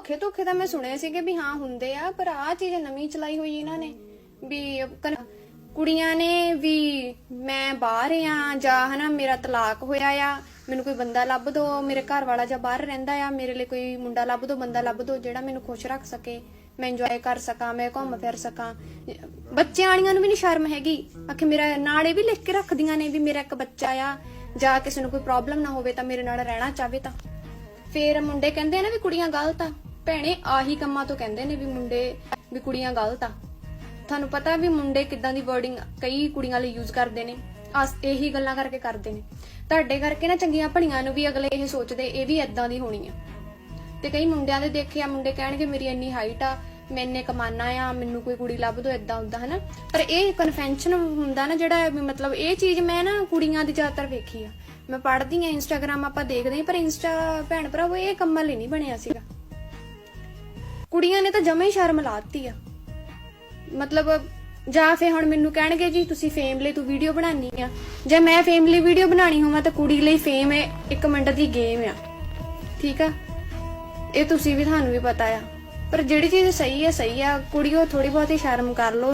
ਧੋਖੇ ਧੋਖੇ ਤਾਂ ਮੈਂ ਸੁਣੇ ਸੀਗੇ ਵੀ ਹਾਂ ਹੁੰਦੇ ਆ, ਪਰ ਆਹ ਚੀਜ਼ ਨਵੀਂ ਚਲਾਈ ਹੋਈ ਇਹਨਾਂ ਨੇ ਵੀ ਕਨ- ਕੁੜੀਆਂ ਨੇ ਵੀ ਮੈਂ ਬਾਹਰ ਆ ਜਾਂ ਹਨਾ ਮੇਰਾ ਤਲਾਕ ਹੋਇਆ ਆ, ਮੈਨੂੰ ਕੋਈ ਬੰਦਾ ਲੱਭ ਦੋ, ਮੇਰੇ ਘਰ ਵਾਲਾ ਜਾਂ ਬਾਹਰ ਰਹਿੰਦਾ ਆ, ਮੇਰੇ ਲਈ ਕੋਈ ਮੁੰਡਾ ਲੱਭ ਦੋ, ਬੰਦਾ ਲੱਭ ਦੋ, ਜਿਹੜਾ ਮੈਨੂੰ ਖੁਸ਼ ਰੱਖ ਸਕੇ, ਮੈਂ ਇੰਜੋਏ ਕਰ ਸਕਾਂ, ਮੈਂ ਘੁੰਮ ਫਿਰ ਸਕਾਂ। ਬੱਚਿਆਂ ਵਾਲੀਆਂ ਨੂੰ ਵੀ ਨਹੀਂ ਸ਼ਰਮ ਹੈਗੀ। ਆਖੇ ਮੇਰਾ ਨਾਲ ਇਹ ਵੀ ਲਿਖ ਕੇ ਰੱਖਦੀਆਂ ਨੇ ਵੀ ਮੇਰਾ ਇੱਕ ਬੱਚਾ ਆ, ਜਾਂ ਕਿਸੇ ਨੂੰ ਕੋਈ ਪ੍ਰੋਬਲਮ ਨਾ ਹੋਵੇ ਤਾਂ ਮੇਰੇ ਨਾਲ ਰਹਿਣਾ ਚਾਹਵੇ ਤਾਂ। ਫੇਰ ਮੁੰਡੇ ਕਹਿੰਦੇ ਆ ਨਾ ਵੀ ਕੁੜੀਆਂ ਗਲਤ ਆ। ਭੈਣੇ ਆਹੀ ਕੰਮਾਂ ਤੋਂ ਕਹਿੰਦੇ ਨੇ ਵੀ ਮੁੰਡੇ, ਵੀ ਕੁੜੀਆਂ ਗਲਤ ਆ। ਤੁਹਾਨੂੰ ਪਤਾ ਵੀ ਮੁੰਡੇ ਕਿੱਦਾਂ ਦੀ ਵਰਡਿੰਗ ਕਈ ਕੁੜੀਆਂ ਲਈ ਯੂਜ਼ ਕਰਦੇ ਨੇ, ਆਸ ਇਹੀ ਗੱਲਾਂ ਕਰਕੇ ਕਰਦੇ ਨੇ। ਤੁਹਾਡੇ ਕਰਕੇ ਨਾ ਚੰਗੀਆਂ ਭਣੀਆਂ ਨੂੰ ਵੀ ਅਗਲੇ ਇਹ ਸੋਚਦੇ, ਇਹ ਵੀ ਇਦਾਂ ਦੀ ਹੋਣੀ ਆ। ਤੇ ਕਈ ਮੁੰਡਿਆਂ ਦੇ ਦੇਖਿਆ ਮੁੰਡੇ ਕਹਿਣਗੇ ਮੇਰੀ ਇੰਨੀ ਹਾਈਟ ਆ, ਮੈਂ ਇੰਨੇ ਕਮਾਨਾ ਆ, ਮੈਨੂੰ ਕੋਈ ਕੁੜੀ ਲੱਭ ਦੋ ਇਦਾਂ ਉਦਾਂ ਹਨਾ? ਪਰ ਇਹ ਕਨਫੈਂਸ਼ਨ ਹੁੰਦਾ ਨਾ ਜਿਹੜਾ ਮਤਲਬ ਇਹ ਚੀਜ਼ ਮੈਂ ਨਾ ਕੁੜੀਆਂ ਦੀ ਜ਼ਿਆਦਾਤਰ ਵੇਖੀ ਆ। ਮੈਂ ਪੜ੍ਹਦੀ ਆ ਇੰਸਟਾਗ੍ਰam ਆਪਾਂ ਦੇਖਦੇ ਆ, ਪਰ ਇੰਸਟਾ ਭੈਣ ਭਰਾਵੋ, ਇਹ ਕੰਮਾਂ ਲਈ ਨਹੀਂ ਬਣਿਆ ਸੀਗਾ। ਕੁੜੀਆਂ ਨੇ ਤਾਂ ਜਮੇ ਹੀ ਸ਼ਰਮ ਲਾਤੀ ਆ। ਮਤਲਬ ਜਾਂ ਫੇ ਹੁਣ ਮੈਨੂੰ ਕਹਿਣਗੇ ਜੀ, ਤੁਸੀਂ ਫੇਮ ਲਈ ਤੂੰ ਵੀਡੀਓ ਬਣਾਉਣੀ ਆ। ਜੇ ਮੈਂ ਫੇਮ ਲਈ ਵੀਡੀਓ ਬਣਾਣੀ ਹੋਵਾਂ ਤਾਂ ਕੁੜੀ ਲਈ ਫੇਮ ਹੈ 1 ਮਿੰਟ ਦੀ ਗੇਮ ਆ। ਠੀਕ ਆ? ਇਹ ਤੁਸੀਂ ਵੀ ਤੁਹਾਨੂੰ ਵੀ ਪਤਾ ਆ। ਪਰ ਜਿਹੜੀ ਚੀਜ਼ ਸਹੀ ਹੈ ਸਹੀ ਆ। ਕੁੜੀਓ ਥੋੜੀ ਬਹੁਤੀ ਸ਼ਰਮ ਕਰ ਲਓ।